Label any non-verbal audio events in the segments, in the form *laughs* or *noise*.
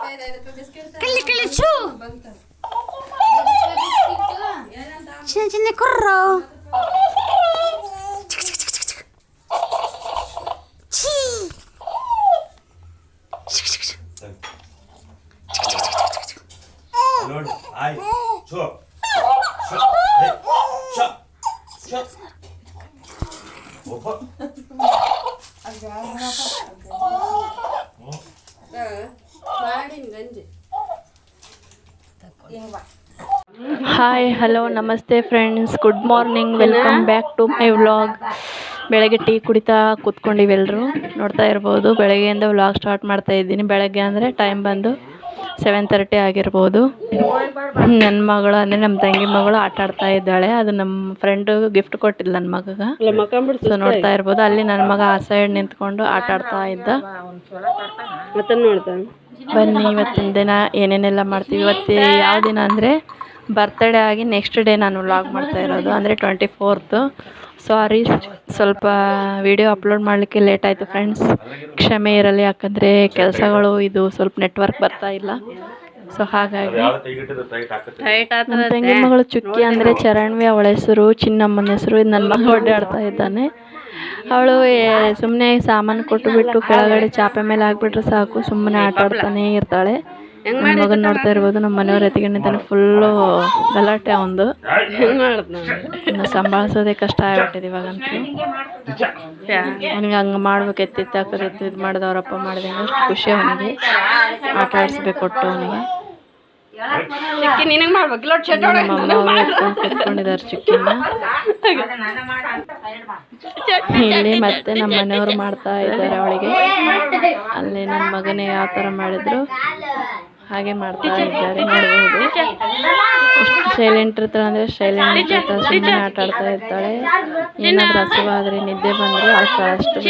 كلي كلي شو شنو شنو كرو 아이 줘. 셔. 네. 셔. 셔. 오퍼. 안 hi hello ನಮಸ್ತೆ friends good morning welcome back to my vlog ಬೆಳಗ್ಗೆ tea ಕುಡಿತಾ ಕೂತ್ಕೊಂಡಿವಿ ಎಲ್ಲರೂ ನೋಡ್ತಾ ಇರ್ಬೋದು ಬೆಳಗ್ಗೆಯಿಂದ ವ್ಲಾಗ್ ಸ್ಟಾರ್ಟ್ ಮಾಡ್ತಾ ಇದ್ದೀನಿ. ಬೆಳಗ್ಗೆ ಅಂದರೆ ಟೈಮ್ ಬಂದು ಸೆವೆನ್ ತರ್ಟಿ ಆಗಿರ್ಬೋದು. ನನ್ನ ಮಗಳು ಅಂದರೆ ನಮ್ಮ ತಂಗಿ ಮಗಳು ಆಟ ಆಡ್ತಾ ಇದ್ದಾಳೆ. ಅದು ನಮ್ಮ ಫ್ರೆಂಡು ಗಿಫ್ಟ್ ಕೊಟ್ಟಿಲ್ಲ ನನ್ನ ಮಗಗೆ. ಸೊ ನೋಡ್ತಾ ಇರ್ಬೋದು. ಅಲ್ಲಿ ನನ್ನ ಮಗ ಆ ಸೈಡ್ ನಿಂತ್ಕೊಂಡು ಆಟ ಆಡ್ತಾ ಇದ್ದ. ಬನ್ನಿ ಇವತ್ತಿನ ದಿನ ಏನೇನೆಲ್ಲ ಮಾಡ್ತೀವಿ? ಇವತ್ತು ಯಾವ ದಿನ ಅಂದರೆ ಬರ್ತಡೇ ಆಗಿ ನೆಕ್ಸ್ಟ್ ಡೇ ನಾನು ವ್ಲಾಗ್ ಮಾಡ್ತಾ ಇರೋದು ಅಂದರೆ ಟ್ವೆಂಟಿ ಫೋರ್ತು ಸಾರಿ ಸ್ವಲ್ಪ ವಿಡಿಯೋ ಅಪ್ಲೋಡ್ ಮಾಡಲಿಕ್ಕೆ ಲೇಟ್ ಆಯಿತು ಫ್ರೆಂಡ್ಸ್ ಕ್ಷಮೆ ಇರಲಿ ಯಾಕಂದರೆ ಕೆಲಸಗಳು ಇದು ಸ್ವಲ್ಪ ನೆಟ್ವರ್ಕ್ ಬರ್ತಾ ಇಲ್ಲ. ಸೊ ಹಾಗಾಗಿ ನನ್ನ ತಂಗಿ ಮಗಳು ಚುಕ್ಕಿ ಅಂದರೆ ಚರಣ್ವಿ ಅವಳ ಹೆಸರು ಚಿನ್ನಮ್ಮನ ಹೆಸರು ಇದು ನನ್ನ ಮಗ ಓಡಾಡ್ತಾ ಇದ್ದಾನೆ. ಅವಳು ಸುಮ್ಮನೆ ಸಾಮಾನು ಕೊಟ್ಟುಬಿಟ್ಟು ಕೆಳಗಡೆ ಚಾಪೆ ಮೇಲೆ ಹಾಕ್ಬಿಟ್ರೆ ಸಾಕು. ಸುಮ್ಮನೆ ಆಟ ಆಡ್ತಾನೆ ಇರ್ತಾಳೆ. ನನ್ನ ಮಗನ ನೋಡ್ತಾ ಇರ್ಬೋದು ನಮ್ಮ ಮನೆಯವ್ರ ಎತ್ತಿಗಣ್ಣ ಫುಲ್ಲು ಗಲಾಟೆ ಒಂದು ಸಂಭಾಳಿಸೋದೇ ಕಷ್ಟ ಆಗ್ಬಿಟ್ಟಿದೆ ಇವಾಗಂತೂ. ಅವನಿಗೆ ಹಂಗೆ ಮಾಡ್ಬೇಕು ಎತ್ತಿತ್ತು ಹಾಕೋದು ಎತ್ತು ಇದು ಮಾಡಿದ ಅವರಪ್ಪ ಮಾಡಿದಂಗೆ ಅಷ್ಟು ಖುಷಿ ಅವನಿಗೆ. ಆಟ ಆಡಿಸ್ಬೇಕು ಕೊಟ್ಟು ಅವನಿಗೆ. ನಮ್ಮ ಮಾಡ್ಬೇಕು ಲೋಟ್ ಚಿಕ್ಕಿನ. ಇಲ್ಲಿ ಮತ್ತೆ ನಮ್ಮ ಮನೆಯವರು ಮಾಡ್ತಾ ಇದ್ದಾರೆ ಅವಳಿಗೆ. ಅಲ್ಲಿ ನನ್ನ ಮಗನೇ ಯಾವ ಥರ ಮಾಡಿದ್ರು. ಹಾಗೆ ಮಾಡ್ತಾ ಇದ್ದಾರೆ ನೋಡಬಹುದು. ಎಷ್ಟು ಸೈಲೆಂಟ್ ಇರ್ತಾಳೆ ಅಂದರೆ ಸೈಲೆಂಟ್ ಇರ್ತಾಳೆ ಸುಮ್ಮನೆ ಆಟ ಆಡ್ತಾ ಇರ್ತಾಳೆ. ಏನಾದ್ರು ಹಸಿವಾದರೆ ನಿದ್ದೆ ಬಂದರೆ ಅಷ್ಟು ಅಷ್ಟು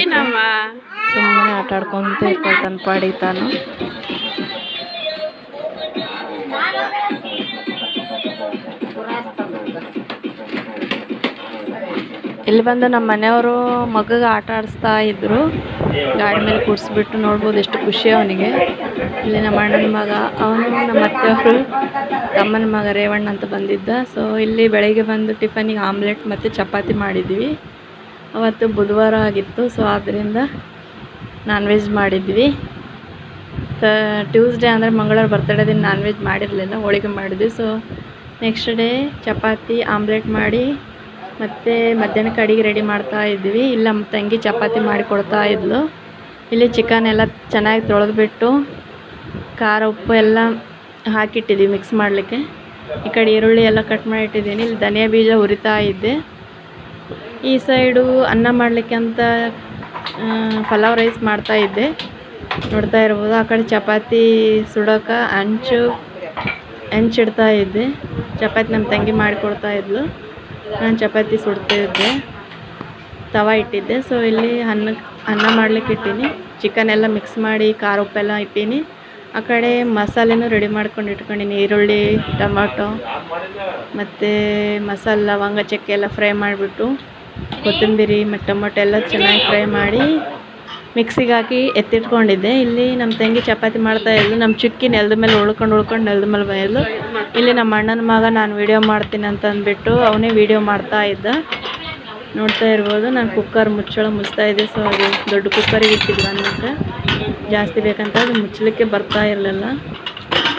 ಸುಮ್ಮನೆ ಆಟ ಆಡ್ಕೊಂತ ಇರ್ತಾಳೆ ತನ್ನ ಪಾಡಿ ತಾನು. ಇಲ್ಲಿ ಬಂದು ನಮ್ಮ ಮನೆಯವರು ಮಗಗೆ ಆಟ ಆಡಿಸ್ತಾ ಇದ್ರು, ಗಾಡಿ ಮೇಲೆ ಕೂರಿಸ್ಬಿಟ್ಟು ನೋಡ್ಬೋದು ಎಷ್ಟು ಖುಷಿ ಅವನಿಗೆ. ಇಲ್ಲಿ ನಮ್ಮ ಅಣ್ಣನ ಮಗ, ಅವನು ನಮ್ಮ ಅತ್ತೆಯವರು ತಮ್ಮನ ಮಗ ರೇವಣ್ಣ ಅಂತ ಬಂದಿದ್ದ. ಸೊ ಇಲ್ಲಿ ಬೆಳಗ್ಗೆ ಬಂದು ಟಿಫನಿಗೆ ಆಮ್ಲೆಟ್ ಮತ್ತು ಚಪಾತಿ ಮಾಡಿದ್ವಿ. ಅವತ್ತು ಬುಧವಾರ ಆಗಿತ್ತು ಸೊ ಆದ್ದರಿಂದ ನಾನ್ ವೆಜ್ ಮಾಡಿದ್ವಿ ಟ್ಯೂಸ್ಡೇ ಅಂದರೆ ಮಂಗಳವಾರ ಬರ್ತಡೇ ದಿನ ನಾನ್ ವೆಜ್ ಮಾಡಿರಲಿಲ್ಲ, ಹೋಳಿಗೆ ಮಾಡಿದ್ವಿ. So next day chapati, omelette ಮಾಡಿ ಮತ್ತು ಮಧ್ಯಾಹ್ನಕ್ಕೆ ಅಡಿಗೆ ರೆಡಿ ಮಾಡ್ತಾ ಇದ್ವಿ. ಇಲ್ಲಿ, ನಮ್ಮ ತಂಗಿ ಚಪಾತಿ ಮಾಡಿಕೊಡ್ತಾ ಇದ್ಲು. ಇಲ್ಲಿ ಚಿಕನ್ ಎಲ್ಲ ಚೆನ್ನಾಗಿ ತೊಳೆದ್ಬಿಟ್ಟು ಖಾರ, ಉಪ್ಪು ಎಲ್ಲ ಹಾಕಿಟ್ಟಿದ್ದೀವಿ ಮಿಕ್ಸ್ ಮಾಡಲಿಕ್ಕೆ. ಈ ಕಡೆ ಈರುಳ್ಳಿ ಎಲ್ಲ ಕಟ್ ಮಾಡಿಟ್ಟಿದ್ದೀನಿ. ಇಲ್ಲಿ ಧನಿಯಾ ಬೀಜ ಹುರಿತಾ ಇದ್ದೆ. ಈ ಸೈಡು ಅನ್ನ ಮಾಡಲಿಕ್ಕೆ ಅಂತ ಪಲಾವ್ ರೈಸ್ ಮಾಡ್ತಾ ಇದ್ದೆ. ನೋಡ್ತಾ ಇರ್ಬೋದು, ಆ ಕಡೆ ಚಪಾತಿ ಸುಡೋಕೆ ಹಂಚು ಹಂಚಿಡ್ತಾ ಇದ್ದೆ. ಚಪಾತಿ ನಮ್ಮ ತಂಗಿ ಮಾಡಿಕೊಡ್ತಾ ಇದ್ಲು. ನಾನು ಚಪಾತಿ ಸುಡ್ತಾ ಇದ್ದೆ. ತವ ಇಟ್ಟಿದ್ದೆ. ಸೊ ಇಲ್ಲಿ ಅನ್ನ ಅನ್ನ ಮಾಡ್ಲಿಕ್ಕೆ ಇಟ್ಟೀನಿ. ಚಿಕನ್ ಎಲ್ಲ ಮಿಕ್ಸ್ ಮಾಡಿ, ಖಾರ ಉಪ್ಪೆಲ್ಲ ಇಟ್ಟೀನಿ. ಆ ಕಡೆ ಮಸಾಲೆನೂ ರೆಡಿ ಮಾಡ್ಕೊಂಡು ಇಟ್ಕೊಂಡಿನಿ. ಈರುಳ್ಳಿ, ಟೊಮಾಟೊ, ಮತ್ತು ಮಸಾಲ ಲವಂಗ ಚಕ್ಕೆ ಎಲ್ಲ ಫ್ರೈ ಮಾಡಿಬಿಟ್ಟು, ಕೊತ್ತಂಬರಿ, ಮತ್ತು ಟೊಮೊಟೊ ಎಲ್ಲ ಚೆನ್ನಾಗಿ ಫ್ರೈ ಮಾಡಿ ಮಿಕ್ಸಿಗೆ ಹಾಕಿ ಎತ್ತಿಟ್ಕೊಂಡಿದ್ದೆ. ಇಲ್ಲಿ ನಮ್ಮ ತಂಗಿ ಚಪಾತಿ ಮಾಡ್ತಾ ಇದ್ಲು. ನಮ್ಮ ಚುಕ್ಕಿ ನೆಲದ ಮೇಲೆ ಉಳ್ಕೊಂಡು ಉಳ್ಕೊಂಡು ನೆಲದ ಮೇಲೆ ಬಂದಿದ್ಲು ಇಲ್ಲಿ ನಮ್ಮ ಅಣ್ಣನ ಮಗ ನಾನು ವಿಡಿಯೋ ಮಾಡ್ತೀನಿ ಅಂತ ಅಂದ್ಬಿಟ್ಟು ಅವನೇ ವೀಡಿಯೋ ಮಾಡ್ತಾ ಇದ್ದ. ನೋಡ್ತಾ ಇರ್ಬೋದು, ನಾನು ಕುಕ್ಕರ್ ಮುಚ್ಚಳ ಮುಚ್ತಾ ಇದ್ದೆ. ಸೊ ಅದು ದೊಡ್ಡ ಕುಕ್ಕರಿಗೆ ಇಟ್ಟಿದ್ವಿ ಅನ್ನಕ್ಕೆ. ಜಾಸ್ತಿ ಬೇಕಂತ ಅದು ಮುಚ್ಚಲಿಕ್ಕೆ ಬರ್ತಾ ಇರಲಿಲ್ಲ.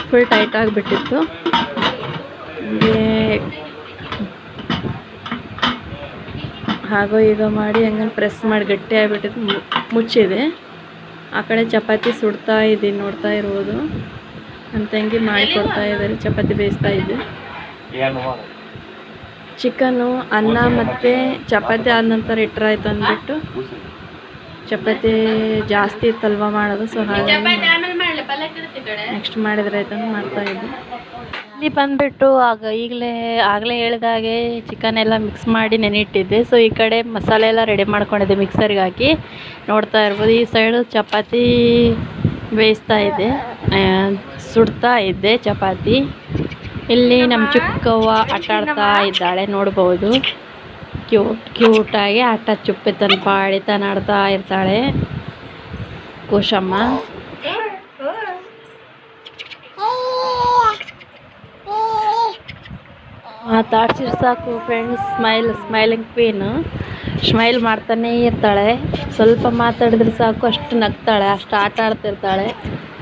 ಫುಲ್ ಟೈಟ್ ಆಗಿಬಿಟ್ಟಿತ್ತು. ಹೀಗೆ ಹಾಗೋ ಮಾಡಿ ಹಂಗೆ ಪ್ರೆಸ್ ಮಾಡಿ ಗಟ್ಟಿ ಆಗಿಬಿಟ್ಟಿದ್ದು ಮುಚ್ಚಿದೆ. ಆ ಕಡೆ ಚಪಾತಿ ಸುಡ್ತಾ ಇದ್ದೀನಿ ನೋಡ್ತಾ ಇರ್ಬೋದು. ನನ್ನ ತಂಗಿ ಮಾಡಿಕೊಡ್ತಾ ಇದ್ದಾರೆ ಚಪಾತಿ ಬೇಯಿಸ್ತಾ ಇದ್ದೆ. ಚಿಕನು ಚಿಕನ್ನು ಅನ್ನ ಮತ್ತು ಚಪಾತಿ ಆದ ನಂತರ ಇಟ್ಟರಾಯ್ತು ಅಂದ್ಬಿಟ್ಟು ಚಪಾತಿ ಜಾಸ್ತಿ ಇತ್ತಲ್ವ ಮಾಡೋದು ಸೊ ಹಾಗೆ ನೆಕ್ಸ್ಟ್ ಮಾಡಿದ್ರೆ ಆಯ್ತು ಅಂತ ಮಾಡ್ತಾ ಇದ್ದೆ. ಇಲ್ಲಿ ಬಂದುಬಿಟ್ಟು ಆಗ ಈಗಲೇ, ಆಗಲೇ ಹೇಳಿದಾಗೆ ಚಿಕನ್ ಎಲ್ಲ ಮಿಕ್ಸ್ ಮಾಡಿ ನೆನೆಯಿಟ್ಟಿದ್ದೆ ಸೊ ಈ ಕಡೆ ಮಸಾಲೆ ಎಲ್ಲ ರೆಡಿ ಮಾಡ್ಕೊಂಡಿದ್ದೆ ಮಿಕ್ಸರ್ಗೆ ಹಾಕಿ. ನೋಡ್ತಾ ಇರ್ಬೋದು, ಈ ಸೈಡು ಚಪಾತಿ ಬೇಯಿಸ್ತಾ ಇದ್ದೆ. ಸುಡ್ತಾ ಇದ್ದೆ ಚಪಾತಿ. ಇಲ್ಲಿ ನಮ್ಮ ಚಿಕ್ಕವ್ವ ಆಟ ಆಡ್ತಾ ಇದ್ದಾಳೆ, ನೋಡ್ಬೋದು. ಕ್ಯೂಟ್ ಕ್ಯೂಟಾಗಿ ಆಟ ಚುಪ್ಪೆ ತನ್ನ ಪಾಡಿ ತಾನಾಡ್ತಾ ಇರ್ತಾಳೆ. ಕುಶಮ್ಮ. ಮಾತಾಡ್ಸಿದ್ರೆ ಸಾಕು friends smile smiling queen smile ಮಾಡ್ತಾನೇ ಇರ್ತಾಳೆ. ಸ್ವಲ್ಪ ಮಾತಾಡಿದ್ರೆ ಸಾಕು, ಅಷ್ಟು ನಗ್ತಾಳೆ, ಅಷ್ಟು ಆಟ ಆಡ್ತಿರ್ತಾಳೆ.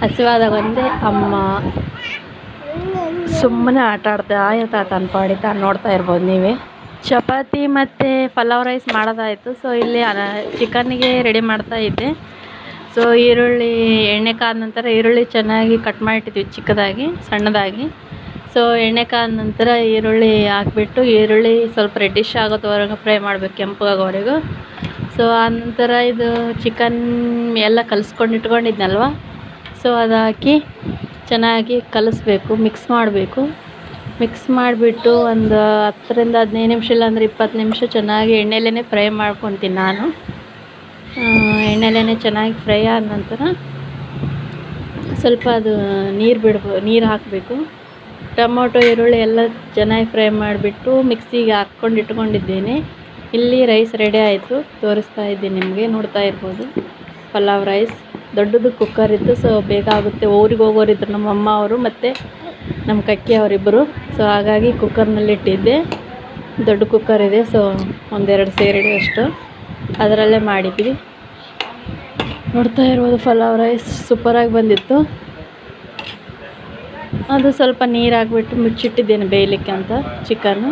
ಹಸಿವಾದಾಗ ಒಂದೇ ಅಮ್ಮ. ಸುಮ್ಮನೆ ಆಟ ಆಡ್ತಾ ಇರ್ತಾಳೆ ತನ್ನ ಪಾಡಿ ತಾನು ನೋಡ್ತಾ ಇರ್ಬೋದು ನೀವೇ. ಚಪಾತಿ ಮತ್ತು ಪಲಾವ್ ರೈಸ್ ಮಾಡೋದಾಯಿತು. ಸೊ ಇಲ್ಲಿ ಚಿಕನ್ನಿಗೆ ರೆಡಿ ಮಾಡ್ತಾ ಇದ್ದೆ. ಸೊ ಈರುಳ್ಳಿ, ಎಣ್ಣೆ ಕಾದ ನಂತರ ಈರುಳ್ಳಿ ಚೆನ್ನಾಗಿ ಕಟ್ ಮಾಡಿಟ್ಟಿದ್ವಿ, ಚಿಕ್ಕದಾಗಿ, ಸಣ್ಣದಾಗಿ. ಸೊ ಎಣ್ಣೆ ಕಾದ ನಂತರ ಈರುಳ್ಳಿ ಹಾಕ್ಬಿಟ್ಟು, ಈರುಳ್ಳಿ ಸ್ವಲ್ಪ ರೆಡ್ಡಿಶ್ ಆಗೋದವರೆಗೂ ಫ್ರೈ ಮಾಡಬೇಕು ಕೆಂಪಗಾಗೋವರೆಗೂ ಸೊ ಆ ನಂತರ ಇದು ಚಿಕನ್ ಎಲ್ಲ ಕಲಿಸ್ಕೊಂಡು ಇಟ್ಕೊಂಡಿದ್ನಲ್ವ? ಸೊ ಅದು ಹಾಕಿ ಚೆನ್ನಾಗಿ ಕಲಿಸ್ಬೇಕು ಮಿಕ್ಸ್ ಮಾಡಬೇಕು. ಮಿಕ್ಸ್ ಮಾಡಿಬಿಟ್ಟು ಒಂದು ಹತ್ತರಿಂದ ಹದಿನೈದು ನಿಮಿಷ ಇಲ್ಲಾಂದ್ರೆ ಇಪ್ಪತ್ತು ನಿಮಿಷ ಚೆನ್ನಾಗಿ ಎಣ್ಣೆಲೇ ಫ್ರೈ ಮಾಡ್ಕೊತೀನಿ ನಾನು. ಎಣ್ಣೆಲೇ ಚೆನ್ನಾಗಿ ಫ್ರೈ ಆದ ನಂತರ ಸ್ವಲ್ಪ ಅದು ನೀರು ಬಿಡ್ಬೋ, ನೀರು ಹಾಕಬೇಕು. ಟೊಮೊಟೊ, ಈರುಳ್ಳಿ ಎಲ್ಲ ಚೆನ್ನಾಗಿ ಫ್ರೈ ಮಾಡಿಬಿಟ್ಟು ಮಿಕ್ಸಿಗೆ ಹಾಕ್ಕೊಂಡು ಇಟ್ಕೊಂಡಿದ್ದೇನೆ. ಇಲ್ಲಿ ರೈಸ್ ರೆಡಿ ಆಯಿತು. ತೋರಿಸ್ತಾ ಇದ್ದೀನಿ ನಿಮಗೆ, ನೋಡ್ತಾ ಇರ್ಬೋದು. ಪಲಾವ್ ರೈಸ್. ದೊಡ್ಡದು ಕುಕ್ಕರ್ ಇತ್ತು ಸೊ ಬೇಗ ಆಗುತ್ತೆ. ಊರಿಗೆ ಹೋಗೋರಿದ್ರು ನಮ್ಮ ಅಮ್ಮ ಅವರು ಮತ್ತು ನಮ್ಮ ಕಕ್ಕಿ ಅವರಿಬ್ಬರು ಸೊ ಹಾಗಾಗಿ ಕುಕ್ಕರ್ನಲ್ಲಿ ಇಟ್ಟಿದ್ದೆ. ದೊಡ್ಡ ಕುಕ್ಕರ್ ಇದೆ ಸೊ ಒಂದೆರಡು ಸೇರಿಡುವಷ್ಟು ಅದರಲ್ಲೇ ಮಾಡಿದ್ವಿ. ನೋಡ್ತಾ ಇರ್ಬೋದು ಪಲಾವ್ ರೈಸ್. ಸೂಪರಾಗಿ ಬಂದಿತ್ತು. ಅದು ಸ್ವಲ್ಪ ನೀರು ಹಾಕ್ಬಿಟ್ಟು ಮುಚ್ಚಿಟ್ಟಿದ್ದೇನೆ ಬೇಯಲಿಕ್ಕೆ ಅಂತ ಚಿಕನ್ನು.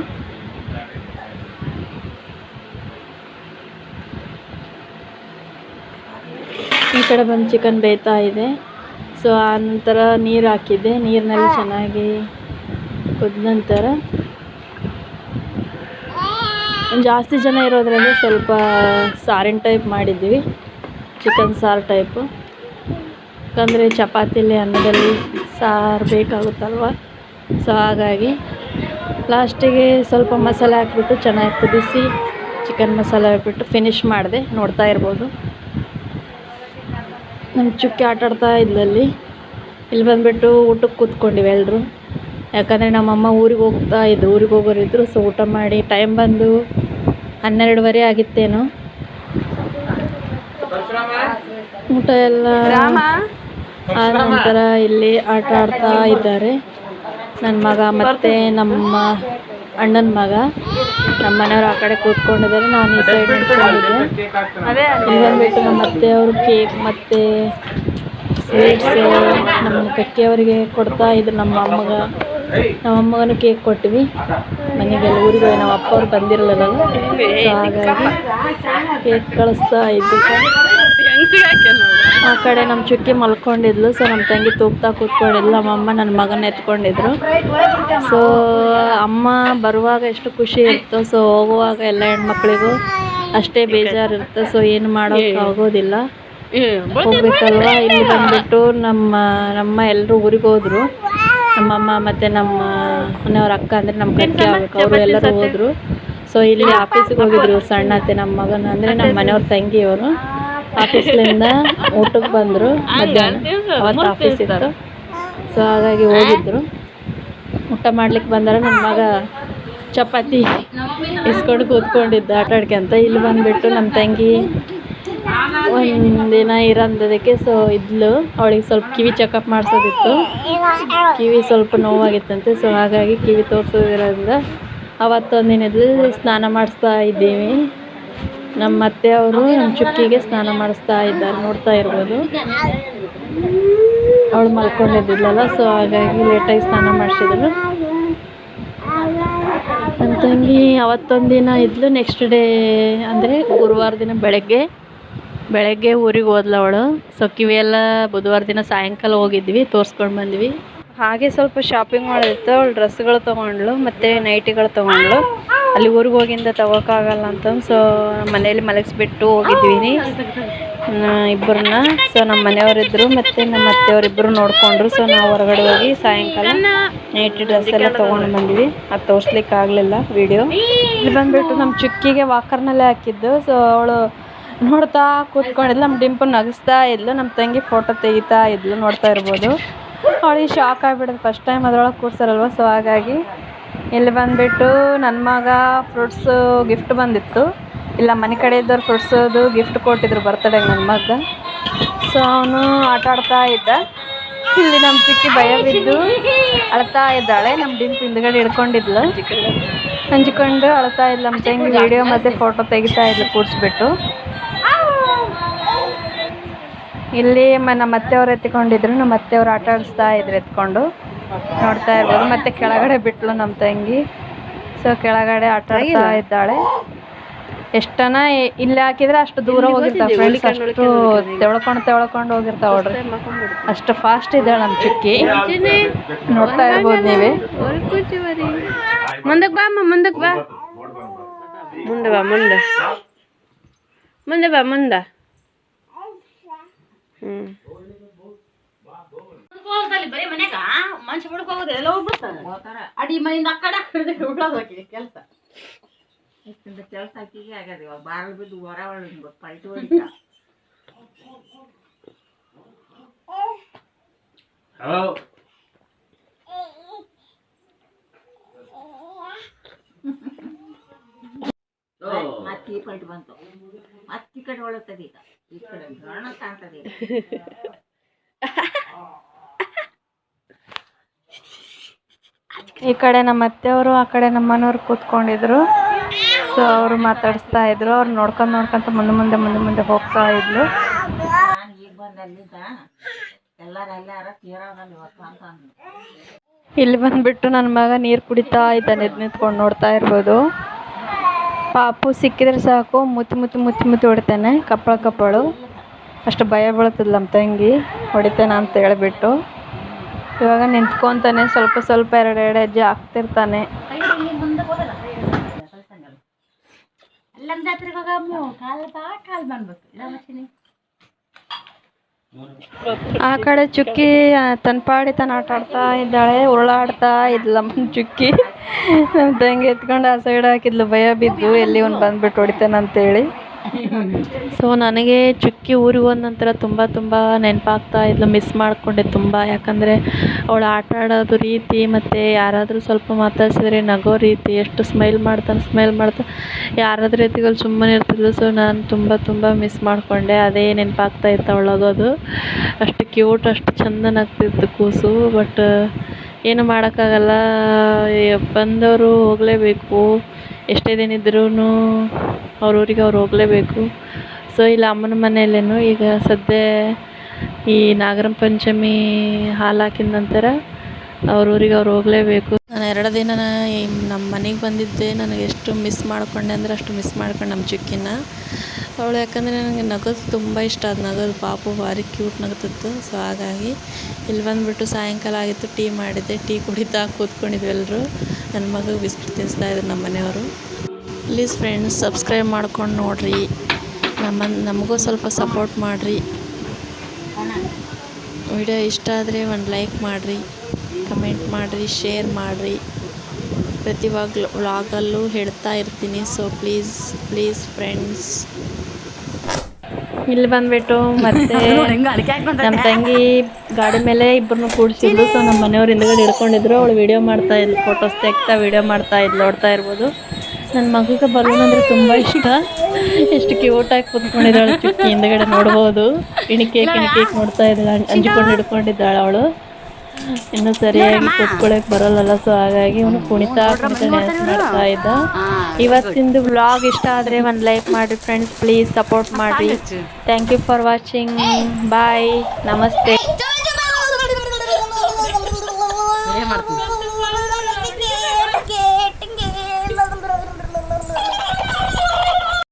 ಈ ಕಡೆ ಬಂದು ಚಿಕನ್ ಬೇಯ್ತಾ ಇದೆ. ಸೊ ಆ ನಂತರ ನೀರು ಹಾಕಿದ್ದೆ. ನೀರಿನಲ್ಲಿ ಚೆನ್ನಾಗಿ ಕುದ್ದ ನಂತರ ಜಾಸ್ತಿ ಜನ ಇರೋದ್ರಿಂದ ಸ್ವಲ್ಪ ಸಾರಿನ ಟೈಪ್ ಮಾಡಿದ್ವಿ. ಚಿಕನ್ ಸಾರು ಟೈಪು ಯಾಕಂದರೆ ಚಪಾತಿಲಿ ಅನ್ನದಲ್ಲಿ ಸಾರು ಬೇಕಾಗುತ್ತಲ್ವ? ಸೊ ಹಾಗಾಗಿ ಲಾಸ್ಟಿಗೆ ಸ್ವಲ್ಪ ಮಸಾಲೆ ಹಾಕ್ಬಿಟ್ಟು ಚೆನ್ನಾಗಿ ಕುದಿಸಿ ಚಿಕನ್ ಮಸಾಲೆ ಹಾಕ್ಬಿಟ್ಟು ಫಿನಿಶ್ ಮಾಡಿದೆ, ನೋಡ್ತಾ ಇರ್ಬೋದು. ನಮ್ಮ ಚುಕ್ಕಿ ಆಟಾಡ್ತಾ ಇದ್ಲಲ್ಲಿ. ಇಲ್ಲಿ ಬಂದುಬಿಟ್ಟು ಊಟಕ್ಕೆ ಕೂತ್ಕೊಂಡಿವಿ ಎಲ್ಲರೂ ಯಾಕಂದರೆ ನಮ್ಮಮ್ಮ ಊರಿಗೆ ಹೋಗ್ತಾ ಇದ್ದು ಊರಿಗೆ ಹೋಗೋರಿದ್ರು ಸೊ ಊಟ ಮಾಡಿ ಟೈಮ್ ಬಂದು ಹನ್ನೆರಡುವರೆ ಆಗಿತ್ತೇನೋ. ಊಟ ಎಲ್ಲ ಆದ ನಂತರ ಇಲ್ಲಿ ಆಟ ಆಡ್ತಾ ಇದ್ದಾರೆ. ನನ್ನ ಮಗ ಮತ್ತು ನಮ್ಮ ಅಣ್ಣನ ಮಗ. ನಮ್ಮ ಮನೆಯವ್ರು ಆ ಕಡೆ ಕೂತ್ಕೊಂಡಿದ್ದಾರೆ. ನಾನು ಈ ಸೈಡ್ ನಿಂತ್ಕೊಂಡಿದ್ದೆ. ಇಲ್ಲಿ ಬಂದ್ಬಿಟ್ಟು ನಮ್ಮ ಅತ್ತೆಯವರು ಕೇಕ್ ಮತ್ತೆ ಸ್ವೀಟ್ಸ್ ನಮ್ಮ ಕಕ್ಕಿಯವರಿಗೆ ಕೊಡ್ತಾ ಇದ್ರು. ನಮ್ಮ ಅಮ್ಮಗ, ನಮ್ಮ ಅಮ್ಮಗನು ಕೇಕ್ ಕೊಟ್ವಿ ಮನೆಗೆಲ್ಲ ಊರಿಗೆ ನಮ್ಮ ಅಪ್ಪ ಅವ್ರು ಬಂದಿರಲಿಲ್ಲ ಹಾಗಾಗಿ ಕೇಕ್ ಕಳಿಸ್ತಾ ಇದ್ವಿ ಆ ಕಡೆ ನಮ್ಮ ಚುಕ್ಕಿ ಮಲ್ಕೊಂಡಿದ್ಲು. ಸೊ ನಮ್ಮ ತಂಗಿ ತೂಗ್ತಾ ಕೂತ್ಕೊಂಡಿದ್ಲು. ನಮ್ಮ ಅಮ್ಮ ನನ್ನ ಮಗನ ಎತ್ಕೊಂಡಿದ್ರು. ಸೊ ಅಮ್ಮ ಬರುವಾಗ ಎಷ್ಟು ಖುಷಿ ಇತ್ತು. ಸೊ ಹೋಗುವಾಗ ಎಲ್ಲ ಹೆಣ್ಮಕ್ಳಿಗೂ ಅಷ್ಟೇ ಬೇಜಾರಿರುತ್ತೆ. ಸೊ ಏನು ಮಾಡೋಕೆ ಆಗೋದಿಲ್ಲ. ಹೋಗ್ಬೇಕಲ್ವ? ಇಲ್ಲಿ ಬಂದ್ಬಿಟ್ಟು ನಮ್ಮ ನಮ್ಮ ಎಲ್ಲರೂ ಊರಿಗೆ ಹೋದ್ರು. ನಮ್ಮಮ್ಮ ಮತ್ತು ನಮ್ಮ ಮನೆಯವ್ರ ಅಕ್ಕ ಅಂದರೆ ನಮ್ಮ ಕಡೆ ಆಗ್ಬೇಕು ಅವರು ಎಲ್ಲರೂ ಹೋದರು. ಸೊ ಇಲ್ಲಿ ಆಫೀಸಿಗೆ ಹೋಗಿದ್ರು ಸಣ್ಣತೆ ಸಣ್ಣ ಅತ್ತೆ ನಮ್ಮ ಮಗನ ಅಂದರೆ ನಮ್ಮ ಮನೆಯವ್ರ ತಂಗಿಯವರು. ಆಫೀಸ್ಲಿಂದ ಊಟಕ್ಕೆ ಬಂದರು ಮಧ್ಯಾಹ್ನ. ಅವತ್ತು ಆಫೀಸ್ ಇತ್ತು. ಸೊ ಹಾಗಾಗಿ ಹೋಗಿದ್ರು. ಊಟ ಮಾಡ್ಲಿಕ್ಕೆ ಬಂದರೆ ನನ್ನ ಮಗ ಚಪಾತಿ ಇಸ್ಕೊಂಡು ಕೂತ್ಕೊಂಡಿದ್ದ ಆಟ ಆಡ್ಕೊಂತ ಇಲ್ಲಿ ಬಂದುಬಿಟ್ಟು ನಮ್ಮ ತಂಗಿ ಒಂದಿನ ಇರಂದದಕ್ಕೆ ಸೊ ಇದ್ಲು. ಅವಳಿಗೆ ಸ್ವಲ್ಪ ಕಿವಿ ಚೆಕಪ್ ಮಾಡಿಸೋದಿತ್ತು. ಕಿವಿ ಸ್ವಲ್ಪ ನೋವಾಗಿತ್ತಂತೆ ಸೊ ಹಾಗಾಗಿ ಕಿವಿ ತೋರಿಸೋದಿರೋದ್ರಿಂದ ಅವತ್ತೊಂದಿನ ಸ್ನಾನ ಮಾಡಿಸ್ತಾ ಇದ್ದೀವಿ. ನಮ್ಮ ಅತ್ತೆ ಅವರು ನಮ್ಮ ಚುಕ್ಕಿಗೆ ಸ್ನಾನ ಮಾಡಿಸ್ತಾ ಇದ್ದಾರೆ, ನೋಡ್ತಾ ಇರ್ಬೋದು. ಅವಳು ಮಲ್ಕೊಂಡಿದ್ದಿಲ್ಲಲ್ಲ ಸೊ ಹಾಗಾಗಿ ಲೇಟಾಗಿ ಸ್ನಾನ ಮಾಡಿಸಿದ್ರು. ನನ್ನ ತಂಗಿ ಅವತ್ತೊಂದು ದಿನ ಇದ್ಲು ನೆಕ್ಸ್ಟ್ ಡೇ ಅಂದರೆ ಗುರುವಾರ ದಿನ ಬೆಳಗ್ಗೆ. ಬೆಳಗ್ಗೆ ಊರಿಗೆ ಹೋದ್ಲು ಅವಳು. ಸೊ ಕಿವಿ ಎಲ್ಲ ಬುಧವಾರ ದಿನ ಸಾಯಂಕಾಲ ಹೋಗಿದ್ವಿ, ತೋರಿಸ್ಕೊಂಡು ಬಂದ್ವಿ. ಹಾಗೆ ಸ್ವಲ್ಪ ಶಾಪಿಂಗ್ ಮಾಡೋದಿತ್ತು ಅವಳು ಡ್ರೆಸ್ಗಳು ತೊಗೊಂಡ್ಳು, ಮತ್ತು ನೈಟಿಗಳು ತೊಗೊಂಡ್ಳು. ಅಲ್ಲಿ ಊರಿಗೆ ಹೋಗಿಂದ ತಗೋಕ್ಕಾಗಲ್ಲ ಅಂತಂದು ಸೊ ಮನೇಲಿ ಮಲಗಿಸ್ಬಿಟ್ಟು ಹೋಗಿದ್ವಿ ಇಬ್ಬರನ್ನ ಸೊ ನಮ್ಮ ಮನೆಯವರಿದ್ದರು ಮತ್ತು ನಮ್ಮ ಅತ್ತೆಯವರಿಬ್ಬರು ನೋಡಿಕೊಂಡ್ರು. ಸೊ ನಾವು ಹೊರಗಡೆ ಹೋಗಿ ಸಾಯಂಕಾಲ ನೈಟ್ ಡ್ರೆಸ್ ಎಲ್ಲ ತೊಗೊಂಡು ಬಂದ್ವಿ. ಅದು ತೋರಿಸ್ಲಿಕ್ಕೆ ಆಗಲಿಲ್ಲ ವಿಡಿಯೋ ಇಲ್ಲಿ ಬಂದುಬಿಟ್ಟು ನಮ್ಮ ಚುಕ್ಕಿಗೆ ವಾಕರ್ನಲ್ಲೇ ಹಾಕಿದ್ದು. ಸೊ ಅವಳು ನೋಡ್ತಾ ಕೂತ್ಕೊಂಡಿದ್ಲು ನಮ್ಮ ಡಿಂಪು ನಗಿಸ್ತಾ ಇದ್ಲು ನಮ್ಮ ತಂಗಿ ಫೋಟೋ ತೆಗಿತಾ ಇದ್ಲು ನೋಡ್ತಾ ಇರ್ಬೋದು. ಅವಳಿಗೆ ಶಾಕ್ ಆಗಿಬಿಡೋದು ಫಸ್ಟ್ ಟೈಮ್ ಅದ್ರೊಳಗೆ ಕೂರ್ಸಾರಲ್ವ? ಸೊ ಹಾಗಾಗಿ ಇಲ್ಲಿ ಬಂದುಬಿಟ್ಟು ನನ್ನ ಮಗ ಫ್ರೂಟ್ಸ್ ಗಿಫ್ಟ್ ಬಂದಿತ್ತು. ಇಲ್ಲ, ಮನೆ ಕಡೆ ಇದ್ದವ್ರು ಫ್ರೂಟ್ಸದು ಗಿಫ್ಟ್ ಕೊಟ್ಟಿದ್ರು ಬರ್ತಡೇಗೆ ನನ್ನ ಮಗ. ಸೊ ಅವನು ಆಟ ಆಡ್ತಾ ಇದ್ದ. ಇಲ್ಲಿ ನಮ್ಮ ಚಿಕ್ಕಿ ಭಯ ಬಿದ್ದು ಅಳ್ತಾ ಇದ್ದಾಳೆ. ನಮ್ಮ ಡಿಂಪ್ ಹಿಂದ್ಗಡೆ ಹಿಡ್ಕೊಂಡಿದ್ಲು. ಹಂಚ್ಕೊಂಡು ಅಳ್ತಾ ಇದ್ಲು. ನಮ್ಮ ತಂಗಿ ವಿಡಿಯೋ ಮತ್ತೆ ಫೋಟೋ ತೆಗಿತಾ ಇದ್ಲು ಕೂಡಿಸ್ಬಿಟ್ಟು. ಇಲ್ಲಿ ನಮ್ಮ ಅತ್ತೆಯವ್ರು ಎತ್ಕೊಂಡಿದ್ರು. ನಮ್ಮ ಅತ್ತೆಯವ್ರು ಆಟ ಆಡಿಸ್ತಾ ಇದ್ರು ಎತ್ಕೊಂಡು. ನೋಡ್ತಾ ಇರ್ಬೋದು. ಮತ್ತೆ ಕೆಳಗಡೆ ಬಿಟ್ಲು ನಮ್ಮ ತಂಗಿ. ಸೊ ಕೆಳಗಡೆ ಆಟ ಆಡ್ತಾ ಇದ್ದಾಳೆ. ಎಷ್ಟನ ಇಲ್ಲಿ ಹಾಕಿದ್ರೆ ಅಷ್ಟು ದೂರ ಹೋಗಿರ್ತಾವೆ ಫ್ರೆಂಡ್ಸ್ ಅಷ್ಟು ತೆಳ್ಕೊಂಡು ತೆಳ್ಕೊಂಡು ಹೋಗಿರ್ತಾವ ನೋಡ್ರಿ. ಅಷ್ಟು ಫಾಸ್ಟ್ ಇದ್ದಾಳೆ ನಮ್ಮ ಚಿಕ್ಕಿ. ನೋಡ್ತಾ ಇರ್ಬೋದು ನೀವೇ. ಮುಂದಕ್ಕೆ ಬಾ ಅಮ್ಮ ಮುಂದಕ್ಕೆ ಬಾ. ಮುಂದೆ ಬಾ ಮುಂದೆ ಮುಂದೆ ಬಾ ಮುಂದೆ. ಹ್ಞೂ ಬರೀ ಮನ್ಯಾಗ ಮನುಷ್ಯ ಬಿಡಕ್ ಹೋಗೋದು ಎಲ್ಲ ಹೋಗ್ಬಿಡ್ತಾನೆ. ಅಡಿ ಮನೆಯಿಂದ ಆ ಕಡೆ ಉಳ್ಳೋದಕ್ಕೆ ಕೆಲಸ. ಕೆಲಸ ಹಾಕಿಗೆ ಆಗ್ಯದ ಇವಾಗ ಬಾರಲ್ ಬಿದ್ದು ಹೊರ ಒಳಗೆ ಪಲ್ಟಿ ಹೊಡಿತ. ಹಲೋ ಮತ್ತೆ ಈ ಪಲ್ಟಿ ಬಂತು. ಮತ್ತೆ ಈ ಕಡೆ ಒಳಗ್ತದೆ ಈಗ. ಈ ಕಡೆ ಕಾಣ್ತದೆ ಈ ಕಡೆ ನಮ್ಮ ಅತ್ತೆಯವರು, ಆ ಕಡೆ ನಮ್ಮ ಮನೆಯವ್ರು ಕೂತ್ಕೊಂಡಿದ್ರು. ಸೊ ಅವರು ಮಾತಾಡಿಸ್ತಾ ಇದ್ರು. ಅವ್ರು ನೋಡ್ಕೊಂಡು ನೋಡ್ಕೊಂತ ಮುಂದೆ ಮುಂದೆ ಮುಂದೆ ಮುಂದೆ ಹೋಗ್ತಾ ಇದ್ಲು. ಇಲ್ಲಿ ಬಂದ್ಬಿಟ್ಟು ನನ್ನ ಮಗ ನೀರು ಕುಡಿತಾ ಇದ್ದಾನೆ ನಿಂತ್ಕೊಂಡು ನೋಡ್ತಾ ಇರ್ಬೋದು. ಪಾಪು ಸಿಕ್ಕಿದ್ರೆ ಸಾಕು, ಮುತ್ತು ಮುತ್ತು ಮುತ್ತು ಮುತ್ತು ಹೊಡಿತಾನೆ, ಕಪ್ಪಳ ಕಪ್ಪಳು. ಅಷ್ಟು ಭಯ ಬೀಳ್ತದೆ ನಮ್ಮ ತಂಗಿ ಹೊಡಿತಾನೆ ಅಂತ ಹೇಳ್ಬಿಟ್ಟು. ಇವಾಗ ನಿಂತ್ಕೊತಾನೆ, ಸ್ವಲ್ಪ ಸ್ವಲ್ಪ ಎರಡು ಎರಡು ಹೆಜ್ಜೆ ಹಾಕ್ತಿರ್ತಾನೆ. ಆ ಕಡೆ ಚುಕ್ಕಿ ತನ್ನ ಪಾಡಿ ತಾನು ಆಟ ಆಡ್ತಾ ಇದ್ದಾಳೆ, ಉರುಳಾಡ್ತಾ ಇದ್ಲಮ್ಮ ಚುಕ್ಕಿ. ನಮ್ಮ ತಂಗಿ ಎತ್ಕೊಂಡು ಆ ಸೈಡ್ ಹಾಕಿದ್ಲು, ಭಯ ಬಿದ್ದು ಎಲ್ಲಿ ಒಂದು ಬಂದ್ಬಿಟ್ಟು ಹೊಡಿತಾನಂತೇಳಿ ಸೊ ನನಗೆ ಚುಕ್ಕಿ ಊರಿಗೆ ಹೋದ ನಂತರ ತುಂಬ ತುಂಬ ನೆನಪಾಗ್ತಾ ಇದ್ಲು ಮಿಸ್ ಮಾಡಿಕೊಂಡೆ ತುಂಬ. ಯಾಕಂದರೆ ಅವಳು ಆಟ ಆಡೋದು ರೀತಿ ಮತ್ತು ಯಾರಾದರೂ ಸ್ವಲ್ಪ ಮಾತಾಡ್ಸಿದ್ರೆ ನಗೋ ರೀತಿ, ಎಷ್ಟು ಸ್ಮೈಲ್ ಮಾಡ್ತಾನೆ ಸ್ಮೈಲ್ ಮಾಡ್ತಾ, ಯಾರಾದ್ರೂ ರೀತಿಗಳು ಸುಮ್ಮನೆ ಇರ್ತಿದ್ಲು. ಸೊ ನಾನು ತುಂಬ ತುಂಬ ಮಿಸ್ ಮಾಡಿಕೊಂಡೆ. ಅದೇ ನೆನಪಾಗ್ತಾ ಇತ್ತು ಅವಳಾಗೋದು ಅಷ್ಟು ಕ್ಯೂಟ್ ಅಷ್ಟು ಚಂದನಾಗ್ತಿತ್ತು ಕೂಸು ಬಟ್ ಏನು ಮಾಡೋಕ್ಕಾಗಲ್ಲ. ಬಂದವರು ಹೋಗಲೇಬೇಕು. ಎಷ್ಟೇ ದಿನ ಇದ್ರೂ ಅವ್ರೂರಿಗೆ ಅವ್ರು ಹೋಗಲೇಬೇಕು. ಸೊ ಇಲ್ಲಿ ಅಮ್ಮನ ಮನೆಯಲ್ಲೇನು ಈಗ ಸದ್ಯ ಈ ನಾಗರ ಪಂಚಮಿ ಹಾಲು ಹಾಕಿದ ನಂತರ ಅವ್ರ ಊರಿಗೆ ಅವ್ರು ಹೋಗಲೇಬೇಕು. ನಾನು ಎರಡು ದಿನ ನಮ್ಮ ಮನೆಗೆ ಬಂದಿದ್ದೆ. ನನಗೆ ಎಷ್ಟು ಮಿಸ್ ಮಾಡ್ಕೊಂಡೆ ಅಂದರೆ ಅಷ್ಟು ಮಿಸ್ ಮಾಡ್ಕೊಂಡೆ ನಮ್ಮ ಚಿಕ್ಕಿನ. ಅವಳು ಯಾಕಂದರೆ ನನಗೆ ನಗೋದು ತುಂಬ ಇಷ್ಟ. ಅದು ನಗೋದು ಪಾಪು, ಭಾರಿ ಕ್ಯೂಟ್ ನಗ್ತಿತ್ತು. ಸೊ ಹಾಗಾಗಿ ಇಲ್ಲಿ ಬಂದುಬಿಟ್ಟು ಸಾಯಂಕಾಲ ಆಗಿತ್ತು. ಟೀ ಮಾಡಿದ್ದೆ. ಟೀ ಕುಡಿತಾ ಕೂತ್ಕೊಂಡಿದ್ವಿ ಎಲ್ಲರೂ ನನ್ನ ಮಗಗೆ ಬಿಸ್ಕಿಟ್ ತಿನ್ನಿಸ್ತಾ ಇದ್ರು ನಮ್ಮ ಮನೆಯವರು. ಪ್ಲೀಸ್ ಫ್ರೆಂಡ್ಸ್ ಸಬ್ಸ್ಕ್ರೈಬ್ ಮಾಡ್ಕೊಂಡು ನೋಡಿರಿ. ನಮ್ಮ ನಮಗೂ ಸ್ವಲ್ಪ ಸಪೋರ್ಟ್ ಮಾಡಿರಿ. ವಿಡಿಯೋ ಇಷ್ಟ ಆದರೆ ಒಂದು ಲೈಕ್ ಮಾಡಿರಿ. ಕಮೆಂಟ್ ಮಾಡಿರಿ ಶೇರ್ ಮಾಡಿರಿ. ಪ್ರತಿ ವಾಗ್ ವ್ಲಾಗಲ್ಲೂ ಹೇಳ್ತಾ ಇರ್ತೀನಿ. ಸೊ ಪ್ಲೀಸ್ ಪ್ಲೀಸ್ ಫ್ರೆಂಡ್ಸ್ ಇಲ್ಲಿ ಬಂದ್ಬಿಟ್ಟು ಮತ್ತೆ *laughs* ನಮ್ಮ ತಂಗಿ ಗಾಡಿ ಮೇಲೆ ಇಬ್ಬರನ್ನು ಕೂಡಿಸಿದ್ರು. ಸೊ ನಮ್ಮ ಮನೆಯವ್ರು ಹಿಂದ್ಗಡೆ ಹಿಡ್ಕೊಂಡಿದ್ರು. ಅವಳು ವಿಡಿಯೋ ಮಾಡ್ತಾ ಇದ್ಲು ಫೋಟೋಸ್ ತೆಗ್ತಾ ವಿಡಿಯೋ ಮಾಡ್ತಾ ಇದ್ಲು ನೋಡ್ತಾ ಇರ್ಬೋದು. ನನ್ನ ಮಗುಗೆ ಬಲೂನ್ ಅಂದರೆ ತುಂಬ ಇಷ್ಟ. ಎಷ್ಟು ಕ್ಯೂಟಾಗಿ ಕುತ್ಕೊಂಡಿದ್ದಾಳೆ ಚುಕ್ಕಿ ಹಿಂದ್ಗಡೆ ನೋಡ್ಬೋದು. ಇಣಿಕೆ ಇಣಿಕೇಕ್ ನೋಡ್ತಾ ಇದ್ದಾಳೆ ಅಂಜಿಕೊಂಡು ಹಿಡ್ಕೊಂಡಿದ್ದಾಳೆ ಅವಳು. ಇನ್ನು ಸರಿಯಾಗಿ ಕೂತ್ಕೊಳ್ಳೋಕೆ ಬರಲ್ಲಲ್ಲ ಸೊ ಹಾಗಾಗಿ ಅವನು ಕುಣಿತಾ ಕುಣಿತಾ ಡ್ಯಾನ್ಸ್ ಮಾಡ್ತಾ ಇದ್ದ. ಇವತ್ತಿಂದು ವ್ಲಾಗ್ ಇಷ್ಟ ಆದರೆ ಒಂದು ಲೈಕ್ ಮಾಡಿ ಫ್ರೆಂಡ್ಸ್ ಪ್ಲೀಸ್ ಸಪೋರ್ಟ್ ಮಾಡಿ thank you for watching bye ನಮಸ್ತೆ.